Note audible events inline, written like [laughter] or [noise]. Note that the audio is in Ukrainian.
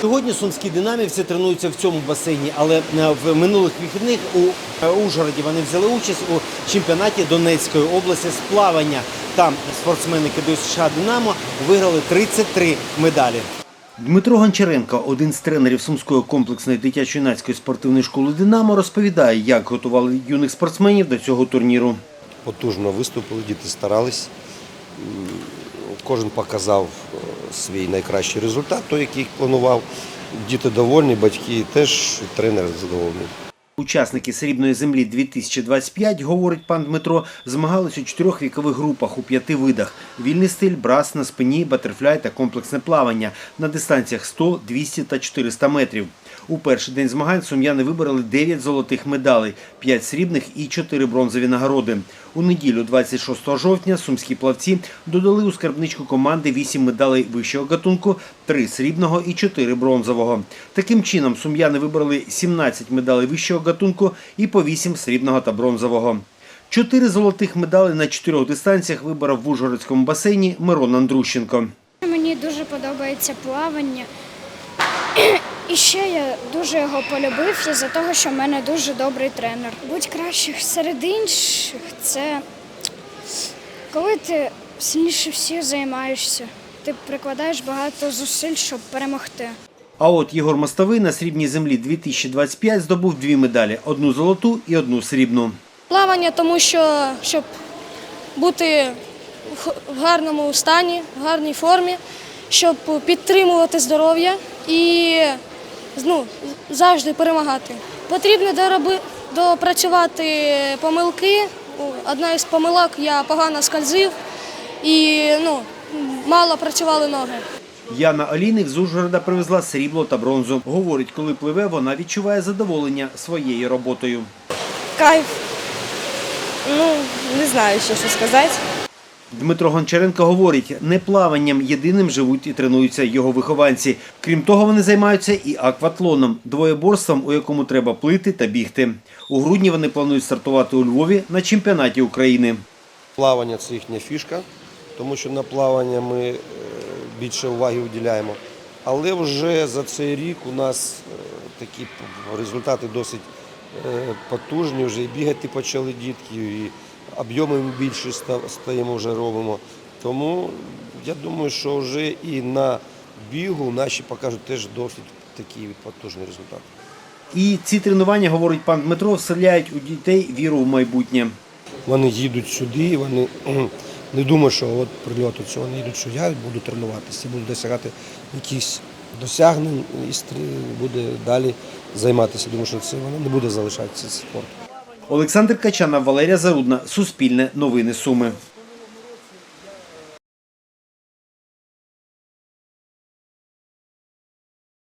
Сьогодні сумські динамівці тренуються в цьому басейні, але е, в минулих вихідних у е, Ужгороді вони взяли участь у чемпіонаті Донецької області з плавання. Там спортсмени КДСШ Динамо виграли 33 медалі. Дмитро Гончаренко, один з тренерів Сумської комплексної дитячо-юнацької спортивної школи Динамо, розповідає, як готували юних спортсменів до цього турніру. потужно виступили, діти старались. Кожен показав е, свій найкращий результат, той, який планував. Діти довольні, батьки теж, тренер задоволений. Учасники срібної землі 2025, говорить пан Дмитро, змагались у чотирьох вікових групах у п'яти видах: вільний стиль, брас на спині, батерфляй та комплексне плавання на дистанціях 100, 200 та 400 метрів. У перший день змагань сум'яни вибороли 9 золотих медалей, 5 срібних і 4 бронзові нагороди. У неділю, 26 жовтня, сумські плавці додали у скарбничку команди 8 медалей вищого гатунку, 3 срібного і 4 бронзового. Таким чином, сум'яни вибрали 17 медалей вищого гатунку і по 8 срібного та бронзового. Чотири золотих медалі на чотирьох дистанціях виборов в Ужгородському басейні Мирон Андрущенко. Мені дуже подобається плавання. [clears throat] І ще я дуже його полюбив із-за того, що в мене дуже добрий тренер. Будь кращих серед інших це коли ти сильніше всіх займаєшся. Ти прикладаєш багато зусиль, щоб перемогти. А от Єгор Мостовий на срібній землі 2025 здобув дві медалі: одну золоту і одну срібну. Плавання, тому що щоб бути в гарному стані, в гарній формі, щоб підтримувати здоров'я і ну, завжди перемагати. Потрібно допрацювати помилки. Одна із помилок я погано скользив і ну, мало працювали ноги. Яна Олійник з Ужгорода привезла срібло та бронзу. Говорить, коли пливе, вона відчуває задоволення своєю роботою. Кайф. Ну, не знаю ще що сказати. Дмитро Гончаренко говорить, не плаванням єдиним живуть і тренуються його вихованці. Крім того, вони займаються і акватлоном, двоєборством, у якому треба плити та бігти. У грудні вони планують стартувати у Львові на чемпіонаті України. Плавання це їхня фішка, тому що на плавання ми е, більше уваги уділяємо. Але вже за цей рік у нас е, такі результати досить е, потужні. Вже і бігати почали дітки, і об'єми більше стаємо вже робимо. Тому я думаю, що вже і на бігу наші покажуть теж досить такий потужний результат. І ці тренування, говорить пан Дмитро, вселяють у дітей віру в майбутнє. Вони їдуть сюди, вони не думаю, що от прильоту цього не їдуть, що я буду тренуватися, буду досягати якихось досягнень і буде далі займатися. Думаю, що це воно не буде залишатися спортом. Олександр Качанов, Валерія Зарудна, Суспільне, Новини Суми.